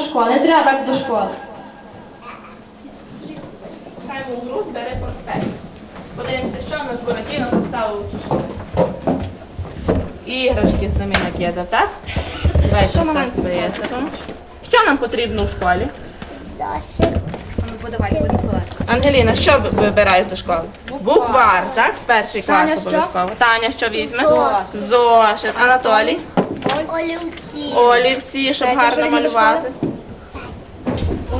школи. Не треба до школи. Хай гру збере портфель. Подивимося, що у нас Буратіно поставив цю сумку. Іграшки самі накидав, так? Давай що так здається. Що нам потрібно у школі? Зошит. Ангеліна, що ви- вибираєш до школи? Буквар, так? В перший клас Таня, що? обов'язково. Таня, що візьме? Зошит. Анатолій. Олівці. Олівці, щоб Петя, що гарно візьме до малювати.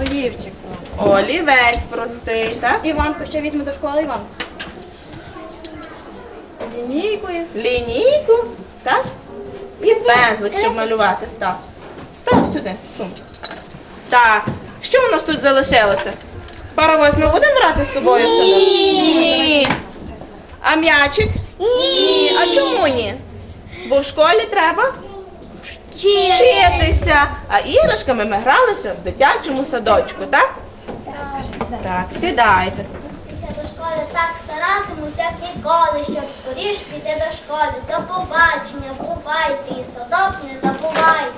Олівчик. Олівець простий, так? Іванко, що візьме до школи, Іван? Лінійкою. Лінійку, так? І пензлик, щоб малювати. Став. Став сюди, в. Так. Що у нас тут залишилося? Паровоз ми будемо брати з собою? Ні. Ні. А м'ячик? Ні. А чому ні? Бо в школі треба вчитися. А іграшками ми гралися в дитячому садочку, так? Так, сідайте. До школи так старатимусь, як ніколи, щоб скоріш піти до школи. До побачення, бувайте і садок не забувайте.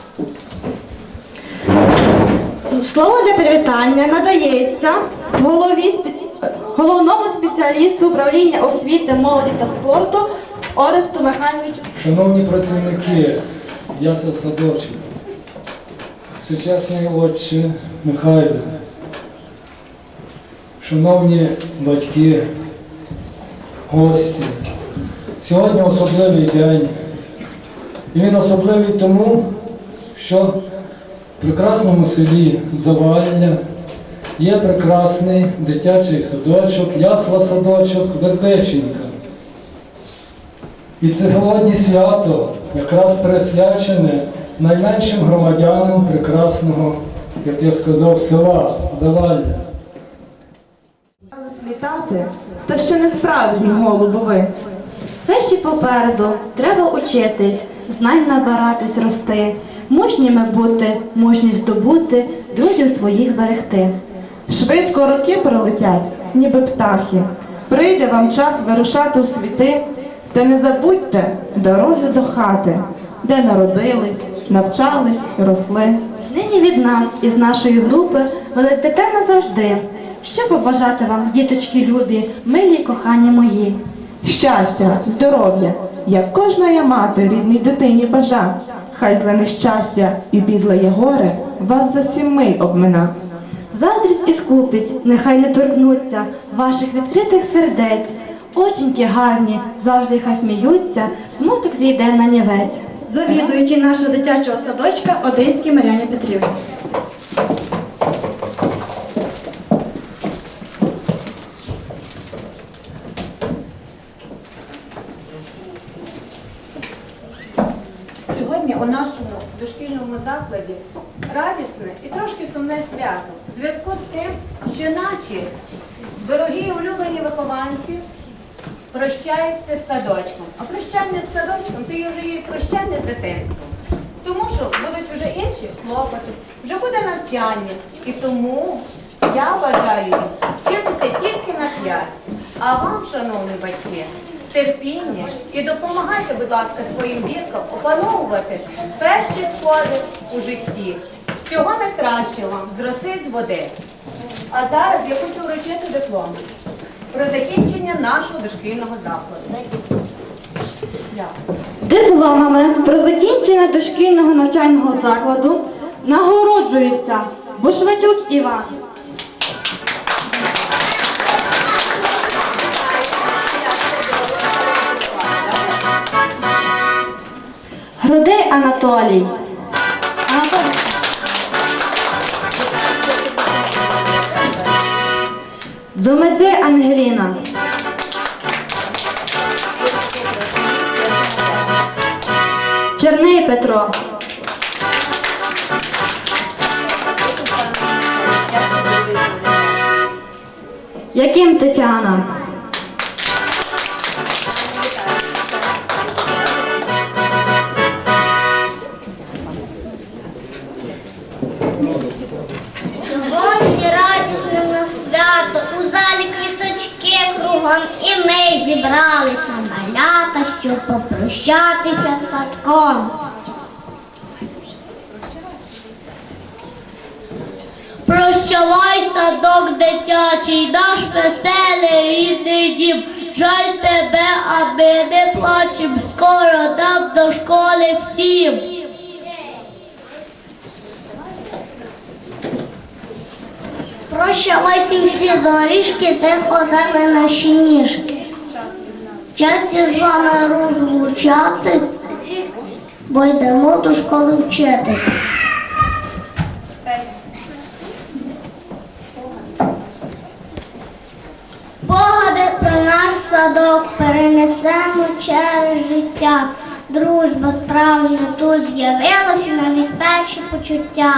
Слово для привітання надається голові головному спеціалісту управління освіти, молоді та спорту Оресту Михайловичу. Шановні працівники ясел садочок, сучасний отче Михайло, шановні батьки, гості, сьогодні особливий день. І він особливий тому, що в прекрасному селі Завалля є прекрасний дитячий садочок, ясла садочок Вербеченька. І це сьогодні свято якраз присвячене найменшим громадянам прекрасного, як я сказав, села Завалля. Світати, та ще не справжні голубови. Все ще попереду, треба учитись, знань набиратись, рости, мужніми бути, мужність здобути, друзів своїх берегти. Швидко роки пролетять, ніби птахи. Прийде вам час вирушати у світи, та не забудьте дороги до хати, де народились, навчались росли. Нині від нас із нашої групи ви летите назавжди. Що побажати вам, діточки любі, милі кохані мої. Щастя, здоров'я, як кожна я мати рідній дитині бажа. Хай зле нещастя і бідлеє горе вас за сім миль обмина. Заздрість і скупість нехай не торкнуться ваших відкритих сердець. Оченьки гарні, завжди хай сміються, смуток зійде на нівець. Завідуючий нашого дитячого садочка Одинський Мар'яні Петрівні. Сьогодні у нашому дошкільному закладі радісне і трошки сумне свято. В зв'язку з тим, що наші дорогі і улюблені вихованці прощаються з садочком. А прощання з садочком це є вже і прощання з дитинством. Тому що будуть вже інші хлопоти, вже буде. І тому я бажаю вчитися тільки на п'ять. А вам, шановні батьки, терпіння і допомагайте, будь ласка, своїм діткам опановувати перші сходи у житті. Всього найкращого вам з роси з води. А зараз я хочу вручити диплом про закінчення нашого дошкільного закладу. Дипломами про закінчення дошкільного навчального закладу нагороджується Бушватюк Іван. Грудей Анатолій. Анатолій. Дзомедзе Ангеліна. Черний Петро. Яким Тетяна? Сьогодні радісно на свято, у залі квіточки кругом і ми зібралися малята, щоб попрощатися з садком. Прощавай, садок дитячий, наш веселий рідний дім. Жаль тебе, а ми не плачем, скоро нам до школи всім. Прощавайте всі доріжки, де ходили наші ніжки. Час із вами розлучати, бо йдемо до школи вчити. Спогади про наш садок перенесемо через життя. Дружба справжня тут з'явилася навіть перші почуття.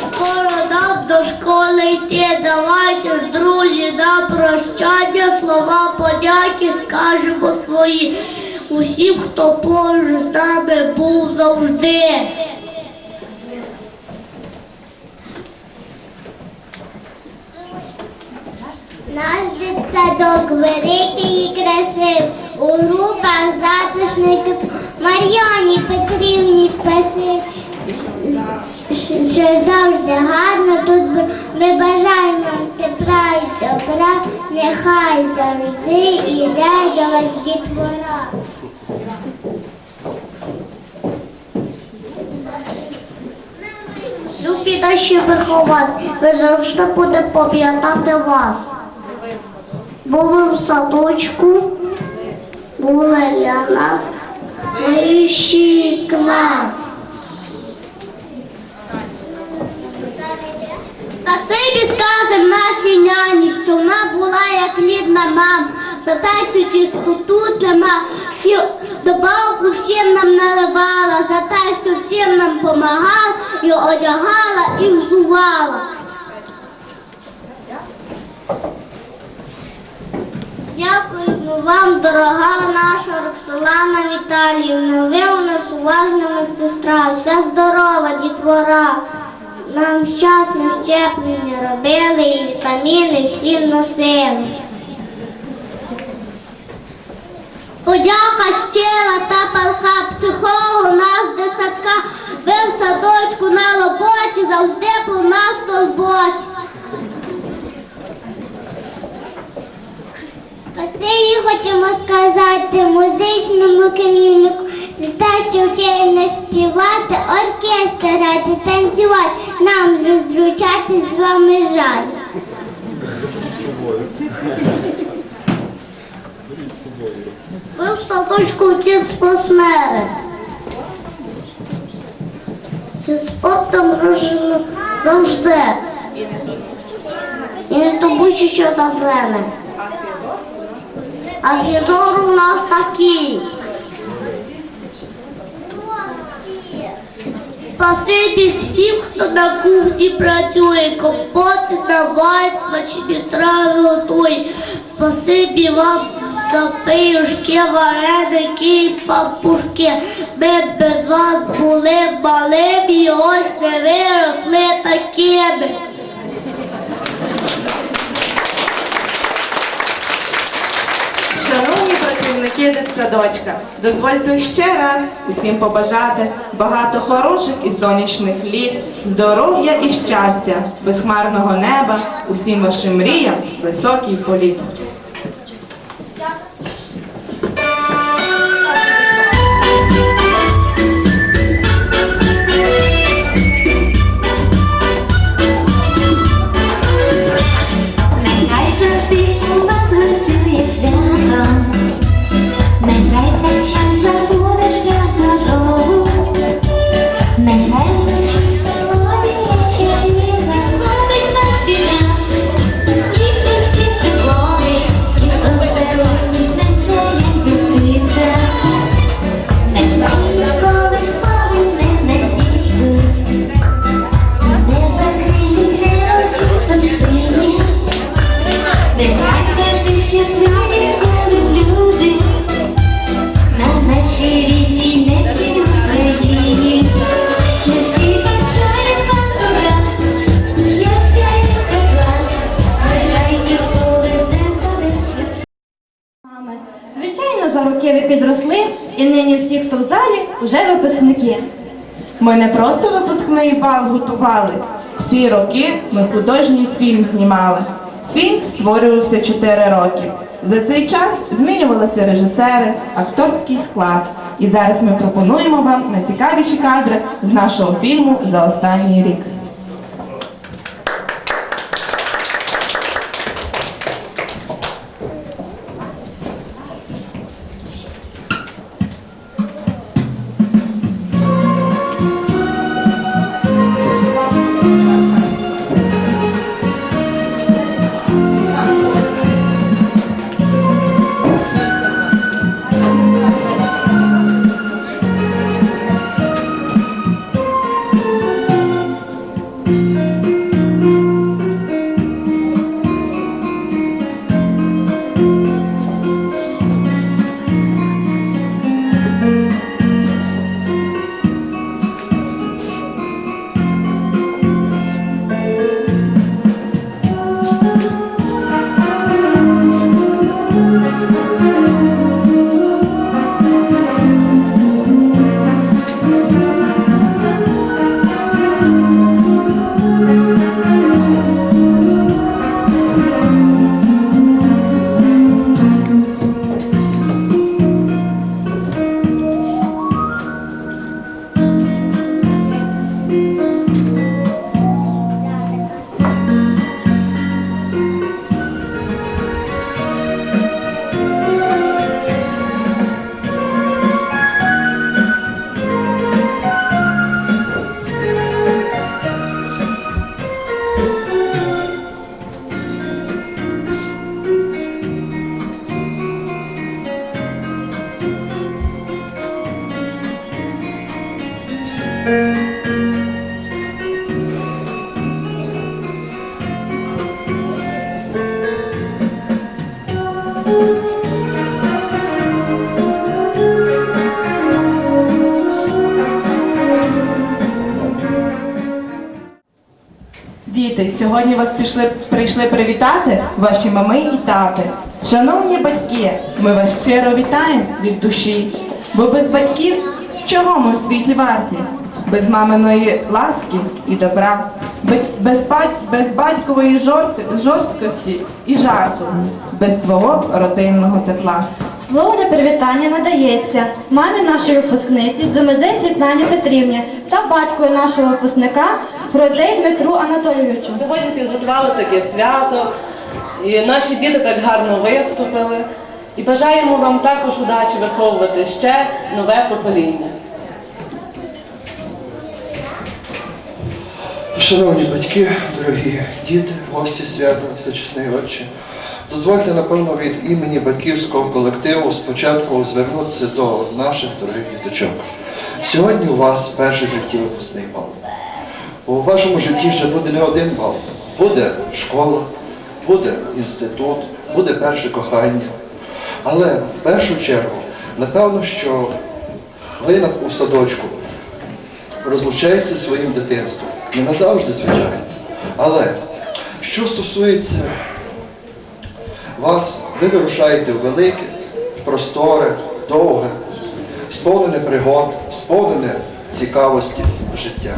Скоро нам до школи йти, давайте ж, друзі, на прощання слова подяки скажемо свої усім, хто поруч з нами був завжди. Наш дитсадок великий і красив, у групах затишний тепло. Мар'яні Петрівні спасибі що завжди гарно тут ми бажаємо тепла і добра, нехай завжди іде до вас дітвора. Любі наші виховати, ми завжди будемо пам'ятати вас. Були в садочку, були для нас вищий клас. Спасибі скажем нашій няні, що вона була як рідна мама, за те, що чистоту трима, що добавку всім нам наливала, за те, що всім нам помагала. і одягала, і взувала. Дякуємо вам, дорога наша Роксолана Віталіївна. Ви у нас уважна медсестра, вся здорова дітвора. Нам вчасно щеплення робили і вітаміни всім носили. Подяка щира та палка психологу нас десятка. Ви в садочку на роботі завжди про нас турботі. Спасибі хочемо сказати музичному керівнику за те, що вчили нас співати, оркестр грати, танцювати, нам розлучати з вами жаль. Ви в садочку всі спортсмени. Зі спортом дружина завжди. І не тому, що на зелене. А Федор у нас такий. Спасибі всім, хто на кухні працює, компоти давай, смачні трави готує. Спасибі вам за пиріжки, вареники і пампушки. Ми без вас були малими ось не виросли такими. Працівники дитсадочка, дозвольте ще раз усім побажати багато хороших і сонячних літ, здоров'я і щастя, безхмарного неба, усім вашим мріям високий політ. Бал готували. Всі роки ми художній фільм знімали. Фільм створювався 4 роки. За цей час змінювалися режисери, акторський склад. І зараз ми пропонуємо вам найцікавіші кадри з нашого фільму за останній рік. Діти, сьогодні вас пішли, прийшли привітати ваші мами і тати. Шановні батьки, ми вас щиро вітаємо від душі, бо без батьків чого ми в світі варті? Без маминої ласки і добра, без, без, без батькової жорсткості і жарту, без свого родинного тепла. Слово для привітання надається мамі нашої випускниці Зумедзей Світлані Петрівні та батькові нашого випускника Гродей Дмитру Анатолійовичу. Сьогодні підготували таке свято, і наші діти так гарно виступили. І бажаємо вам також удачі виховувати ще нове покоління. Шановні батьки, дорогі діти, гості свята, всечесний отче, дозвольте, напевно, від імені батьківського колективу спочатку звернутися до наших дорогих діточок. Сьогодні у вас перший житті випускний бал. У вашому житті ще буде не один бал. Буде школа, буде інститут, буде перше кохання. Але в першу чергу, напевно, що ви у садочку розлучається своїм дитинством. Не назавжди, звичайно. Але що стосується вас, ви вирушаєте в велике, просторе, довге, сповнене пригод, сповнене цікавості життя.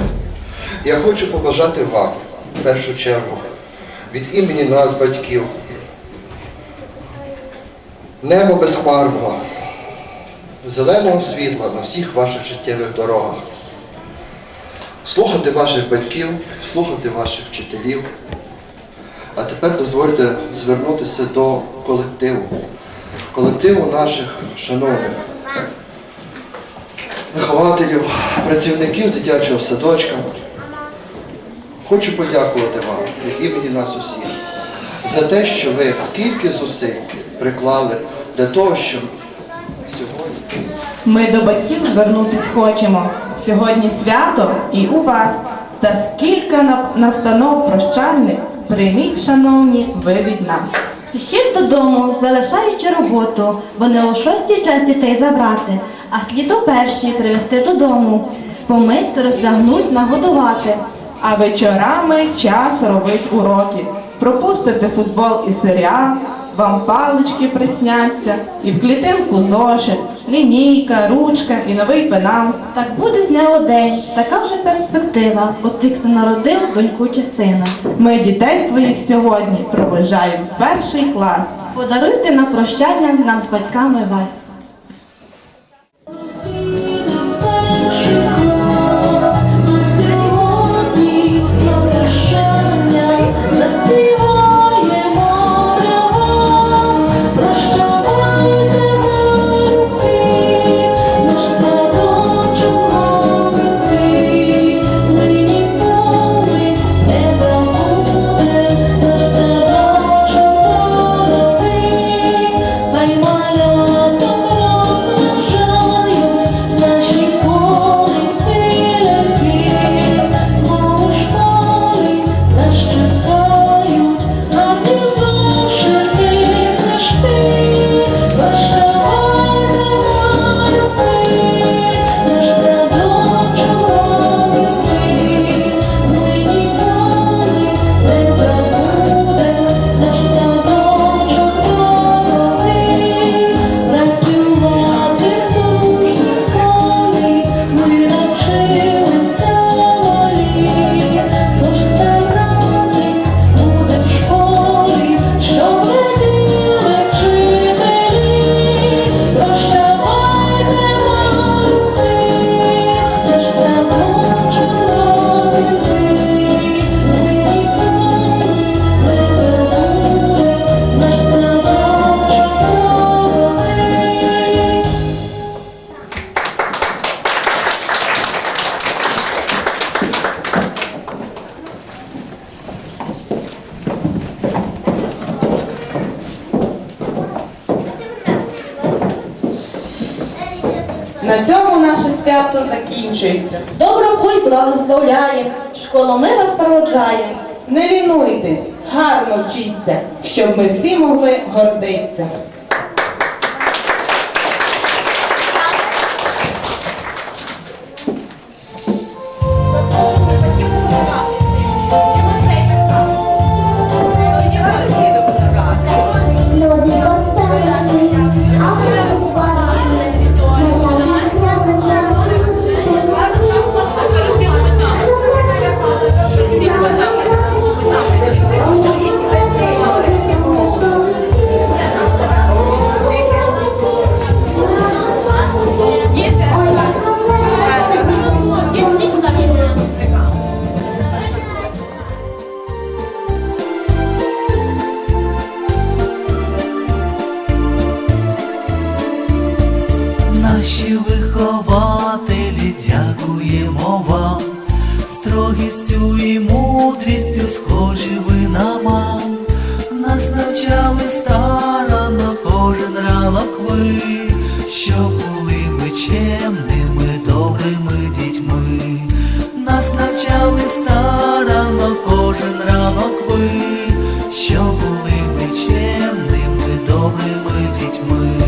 Я хочу побажати вам, в першу чергу, від імені нас, батьків, небо безхмарного, зеленого світла на всіх ваших життєвих дорогах слухати ваших батьків, слухати ваших вчителів. А тепер дозвольте звернутися до колективу, колективу наших шановних вихователів, працівників дитячого садочка. Хочу подякувати вам від імені нас усіх за те, що ви скільки зусиль приклали для того, щоб сьогодні. Ми до батьків звернутись хочемо. Сьогодні свято і у вас. Та скільки настанов прощальних прийміть, шановні, ви від нас. Спішіть додому, залишаючи роботу, бо не о шостій час дітей забрати, а слід о першій привезти додому, помити, роздягнуть, нагодувати. А вечорами час робить уроки. Пропустите футбол і серіал, вам палички присняться, і в клітинку зошит, лінійка, ручка і новий пенал. Так буде з у день, така вже перспектива у тих, хто народив доньку чи сина. Ми дітей своїх сьогодні проважаємо в перший клас. Подаруйте на прощання нам з батьками вас. Школу ми вас проводжаємо. Не лінуйтесь, гарно вчіться, щоб ми всі могли гордитися. Наші вихователі, дякуємо вам, строгістю і мудрістю схожі ви на мам. Нас навчали старано кожен ранок ви, що були ми чемними, добрими дітьми. Нас навчали старано кожен ранок ви, що були ми чемними, добрими дітьми.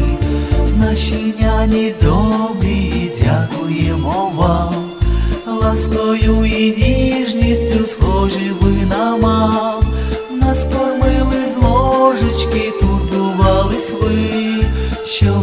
Наші няні добрі, дякуємо вам, ласкою і ніжністю схожі ви на мам. Нас кормили з ложечки, турбувались ви, що